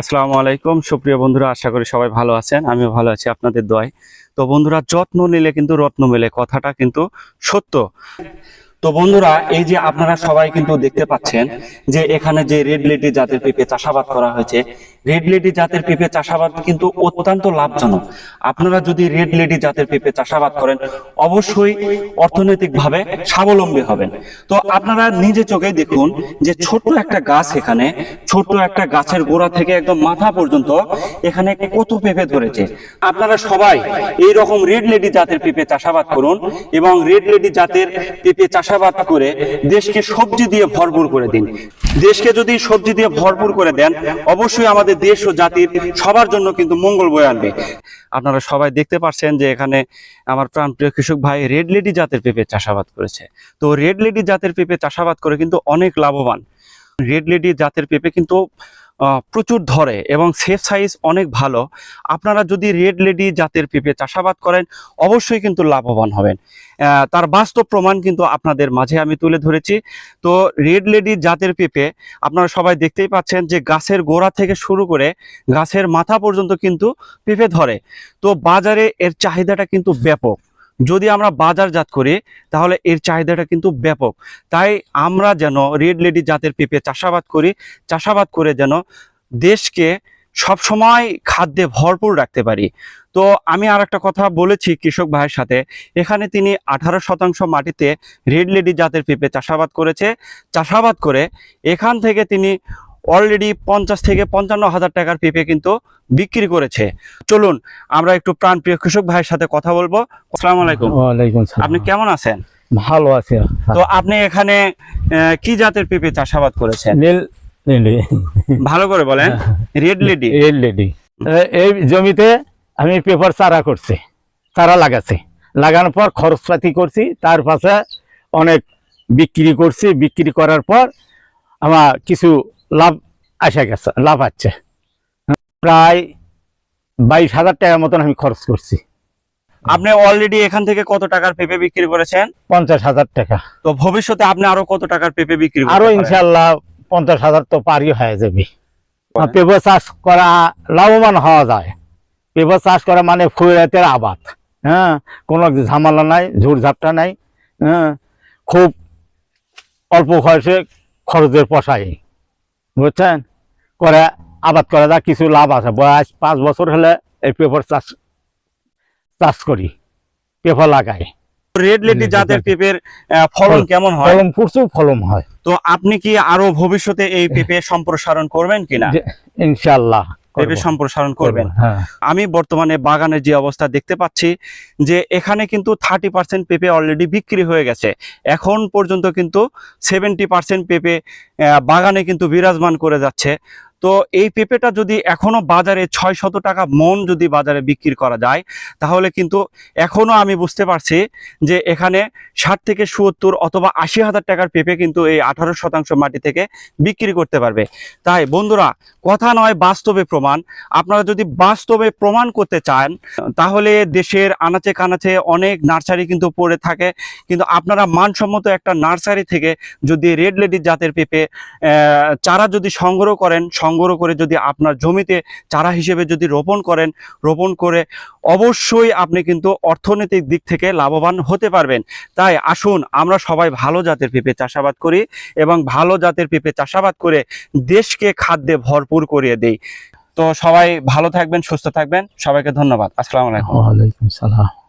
আসসালামু আলাইকুম। সুপ্রিয় বন্ধুরা, আশা করি সবাই ভালো আছেন। আমিও ভালো আছি আপনাদের দোয়ায়। তো বন্ধুরা, যত্ন নিলে কিন্তু রত্ন মেলে, কথাটা কিন্তু সত্য। তো বন্ধুরা, এই যে আপনারা সবাই কিন্তু দেখতে পাচ্ছেন যে এখানে যে রেড লেডি জাতের পেঁপে চাষাবাদ করা হয়েছে রেড লেডি জাতের পেঁপে চাষাবাদ কিন্তু অত্যন্ত লাভজনক। আপনারা যদি রেড লেডি জাতের পেঁপে চাষাবাদ করেন, অবশ্যই অর্থনৈতিকভাবে স্বাবলম্বী হবেন। তো আপনারা নিজে চোখে দেখুন যে ছোট্ট একটা গাছ এখানে, ছোট্ট একটা গাছের গোড়া থেকে একদম মাথা পর্যন্ত এখানে কত পেঁপে ধরেছে। আপনারা সবাই এই রকম রেড লেডি জাতের পেঁপে চাষাবাদ করুন এবং রেড লেডি জাতের পেঁপে চাষাবাদ করে দেশকে সবজি দিয়ে ভরপুর করে দিন। দেশকে যদি সবজি দিয়ে ভরপুর করে দেন, অবশ্যই আমাদের দেশ ও জাতির সবার জন্য কিন্তু মঙ্গল বয়ে আনবে। আপনারা সবাই দেখতে পারছেন যে এখানে আমার প্রাণপ্রিয় কৃষক ভাই রেড লেডি জাতের পেঁপে চাষাবাদ করেছে। তো রেড লেডি জাতের পেঁপে চাষাবাদ করে কিন্তু অনেক লাভবান। রেড লেডি জাতের পেঁপে কিন্তু প্রচুর ধরে এবং সেফ সাইজ অনেক ভালো। আপনারা যদি রেড লেডি জাতের পেঁপে চাষাবাদ করেন, অবশ্যই কিন্তু লাভবান হবেন। তার বাস্তব প্রমাণ কিন্তু আপনাদের মাঝে আমি তুলে ধরেছি। তো রেড লেডি জাতের পেঁপে আপনারা সবাই দেখতেই পাচ্ছেন যে গাছের গোড়া থেকে শুরু করে গাছের মাথা পর্যন্ত কিন্তু পেঁপে ধরে। তো বাজারে এর চাহিদাটা কিন্তু ব্যাপক। যদি আমরা বাজারজাত করি, তাহলে এর চাহিদাটা কিন্তু ব্যাপক। তাই আমরা যেন রেড লেডি জাতের পেঁপে চাষাবাদ করি, চাষাবাদ করে যেন দেশকে সবসময় খাদ্যে ভরপুর রাখতে পারি। তো আমি আর একটা কথা বলেছি কৃষক ভাইয়ের সাথে, এখানে তিনি আঠারো শতাংশ মাটিতে রেড লেডি জাতের পেঁপে চাষাবাদ করেছে। চাষাবাদ করে এখান থেকে তিনি অলরেডি পঞ্চাশ থেকে পঞ্চান্ন হাজার টাকার পেঁপে কিন্তু বিক্রি করেছে। চলুন আমরা একটু প্রাণপ্রিয় কৃষক ভাইয়ের সাথে কথা বলব। আসসালামু আলাইকুম। ওয়ালাইকুম আপনি কেমন আছেন? ভালো আছে। তো আপনি এখানে কি জাতের পেঁপে চাষাবাদ করেছেন? নীল ভালো করে বলেন। রেড লেডি রেড লেডি এই জমিতে আমি পেপার চারা করছি চারা লাগাছি লাগানোর পর খরচপাতি করছি তার পাশে অনেক বিক্রি করছি। বিক্রি করার পর আমার কিছু লাভ আসা গেছে লাভ আছে। প্রায় বাইশ হাজার টাকার মতন আমি খরচ করছি। আপনি অলরেডি এখান থেকে কত টাকার পেঁপে বিক্রি করেছেন? পঞ্চাশ হাজার টাকা। তো ভবিষ্যতে আপনি আরও কত টাকার পেঁপে বিক্রি আরও ইনশাল্লাহ পঞ্চাশ হাজার তো পারই হয়ে যাবে। পেঁপে চাষ করা লাভবান হওয়া যায়। পেঁপে চাষ করা মানে ফুয়েতের আবাদ। হ্যাঁ কোনো ঝামেলা নাই ঝুড়ঝাপটা নাই। হ্যাঁ খুব অল্প খরচে খরচের পশাই বুঝছেন? করে আবাদ করা যা কিছু লাভ আছে। বয়স পাঁচ বছর হলে এই পেপার চাষ চাষ করি পেপার লাগাই। রেড লেডি জাতের পেঁপের ফলন কেমন হয়? ফলন প্রচুর ফলন হয়। তো আপনি কি আরও ভবিষ্যতে এই পেঁপে সম্প্রসারণ করবেন কিনা? ইনশাল্লাহ পেঁপে করব, সম্প্রসারণ করবেন। হ্যাঁ। আমি বর্তমানে বাগানের যে অবস্থা দেখতে পাচ্ছি যে এখানে কিন্তু থার্টি পার্সেন্ট পেঁপে অলরেডি বিক্রি হয়ে গেছে। এখন পর্যন্ত কিন্তু সেভেন্টি পার্সেন্ট পেঁপে আহ, বাগানে কিন্তু বিরাজমান করে যাচ্ছে। তো এই পেঁপেটা যদি এখনও বাজারে ছয় শত টাকা মন যদি বাজারে বিক্রি করা যায়, তাহলে কিন্তু এখনও আমি বুঝতে পারছি যে এখানে ষাট থেকে সত্তর অথবা আশি হাজার টাকার পেঁপে কিন্তু এই আঠারো শতাংশ মাটি থেকে বিক্রি করতে পারবে। তাই বন্ধুরা, কথা নয় বাস্তবে প্রমাণ। আপনারা যদি বাস্তবে প্রমাণ করতে চান, তাহলে দেশের আনাচে কানাচে অনেক নার্সারি কিন্তু পড়ে থাকে। কিন্তু আপনারা মানসম্মত একটা নার্সারি থেকে যদি রেড লেডি জাতের পেঁপে চারা যদি সংগ্রহ করেন সংগ্রহ করে যদি আপনার জমিতে চারা হিসেবে যদি রোপণ করেন, রোপণ করে অবশ্যই আপনি কিন্তু অর্থনৈতিক দিক থেকে লাভবান হতে পারবেন। তাই আসুন আমরা সবাই ভালো জাতের পেঁপে চাষাবাদ করি এবং ভালো জাতের পেঁপে চাষাবাদ করে দেশকে খাদ্যে ভরপুর করিয়ে দেই। তো সবাই ভালো থাকবেন, সুস্থ থাকবেন। সবাইকে ধন্যবাদ। আসসালামু আলাইকুম। ওয়ালাইকুম সালাম।